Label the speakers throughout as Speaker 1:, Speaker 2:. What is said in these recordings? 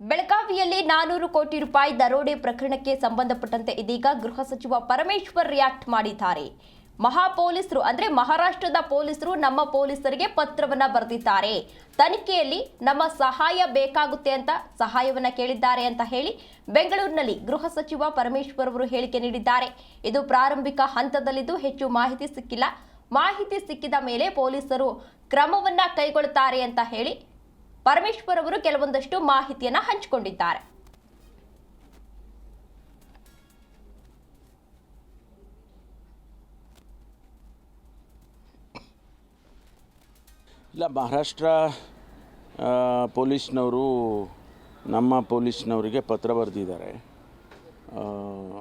Speaker 1: ಬೆಳಗಾವಿಯಲ್ಲಿ ನಾನೂರು ಕೋಟಿ ರೂಪಾಯಿ ದರೋಡೆ ಪ್ರಕರಣಕ್ಕೆ ಸಂಬಂಧಪಟ್ಟಂತೆ ಇದೀಗ ಗೃಹ ಸಚಿವ ಪರಮೇಶ್ವರ್ ರಿಯಾಕ್ಟ್ ಮಾಡಿದ್ದಾರೆ. ಮಹಾ ಪೊಲೀಸರು ಅಂದ್ರೆ ಮಹಾರಾಷ್ಟ್ರದ ಪೊಲೀಸರು ನಮ್ಮ ಪೊಲೀಸರಿಗೆ ಪತ್ರವನ್ನ ಬರೆದಿದ್ದಾರೆ. ತನಿಖೆಯಲ್ಲಿ ನಮ್ಮ ಸಹಾಯ ಬೇಕಾಗುತ್ತೆ ಅಂತ ಸಹಾಯವನ್ನ ಕೇಳಿದ್ದಾರೆ ಅಂತ ಹೇಳಿ ಬೆಂಗಳೂರಿನಲ್ಲಿ ಗೃಹ ಸಚಿವ ಪರಮೇಶ್ವರ್ ಅವರು ಹೇಳಿಕೆ ನೀಡಿದ್ದಾರೆ. ಇದು ಪ್ರಾರಂಭಿಕ ಹಂತದಲ್ಲಿದ್ದು ಹೆಚ್ಚು ಮಾಹಿತಿ ಸಿಕ್ಕಿಲ್ಲ. ಮಾಹಿತಿ ಸಿಕ್ಕಿದ ಮೇಲೆ ಪೊಲೀಸರು ಕ್ರಮವನ್ನ ಕೈಗೊಳ್ಳುತ್ತಾರೆ ಅಂತ ಹೇಳಿ ಪರಮೇಶ್ವರ್ ಅವರು ಕೆಲವೊಂದಷ್ಟು ಮಾಹಿತಿಯನ್ನು ಹಂಚಿಕೊಂಡಿದ್ದಾರೆ.
Speaker 2: ಇಲ್ಲ, ಮಹಾರಾಷ್ಟ್ರ ಪೊಲೀಸ್ನವರು ನಮ್ಮ ಪೊಲೀಸ್ನವರಿಗೆ ಪತ್ರ ಬರೆದಿದ್ದಾರೆ.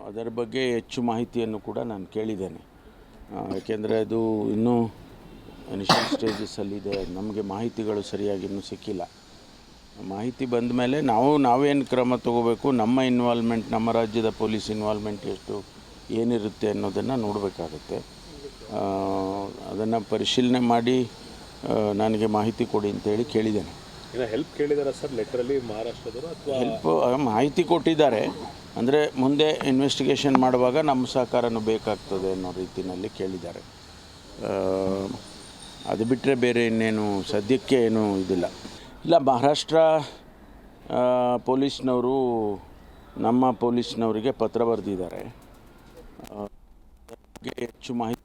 Speaker 2: ಅದರ ಬಗ್ಗೆ ಹೆಚ್ಚು ಮಾಹಿತಿಯನ್ನು ಕೂಡ ನಾನು ಕೇಳಿದ್ದೇನೆ. ಯಾಕೆಂದರೆ ಅದು ಇನ್ನೂ ಇನಿಷಿಯಲ್ ಸ್ಟೇಜಸ್ಸಲ್ಲಿದೆ. ನಮಗೆ ಮಾಹಿತಿಗಳು ಸರಿಯಾಗಿ ಇನ್ನೂ ಸಿಕ್ಕಿಲ್ಲ. ಮಾಹಿತಿ ಬಂದ ಮೇಲೆ ನಾವು ನಾವೇನು ಕ್ರಮ ತಗೋಬೇಕು? ನಮ್ಮ ಇನ್ವಾಲ್ವ್ಮೆಂಟ್ ನಮ್ಮ ರಾಜ್ಯದ ಪೊಲೀಸ್ ಇನ್ವಾಲ್ವ್ಮೆಂಟ್ ಎಷ್ಟು? ಏನಿರುತ್ತೆ ಅನ್ನೋದನ್ನು ನೋಡಬೇಕಾಗುತ್ತೆ. ಅದನ್ನು ಪರಿಶೀಲನೆ ಮಾಡಿ ನನಗೆ ಮಾಹಿತಿ ಕೊಡಿ ಅಂತೇಳಿ ಕೇಳಿದ್ದೇನೆ.
Speaker 3: Help ಕೇಳಿದಾರ sir? ಲೆಟ್ರಲ್ಲಿ ಮಹಾರಾಷ್ಟ್ರದವರು ಅಥವಾ
Speaker 2: ಹೆಲ್ಪ್ ಮಾಹಿತಿ ಕೊಟ್ಟಿದ್ದಾರೆ. ಅಂದರೆ ಮುಂದೆ ಇನ್ವೆಸ್ಟಿಗೇಷನ್ ಮಾಡುವಾಗ ನಮ್ಮ ಸಹಕಾರನೂ ಬೇಕಾಗ್ತದೆ ಅನ್ನೋ ರೀತಿಯಲ್ಲಿ ಕೇಳಿದ್ದಾರೆ. ಅದು ಬಿಟ್ಟರೆ ಬೇರೆ ಇನ್ನೇನು ಸದ್ಯಕ್ಕೆ ಏನೂ ಇದಿಲ್ಲ. ಇಲ್ಲ, ಮಹಾರಾಷ್ಟ್ರ ಪೊಲೀಸ್ನವರು ನಮ್ಮ ಪೊಲೀಸ್ನವರಿಗೆ ಪತ್ರ ಬರೆದಿದ್ದಾರೆ. ಹೆಚ್ಚು ಮಾಹಿತಿ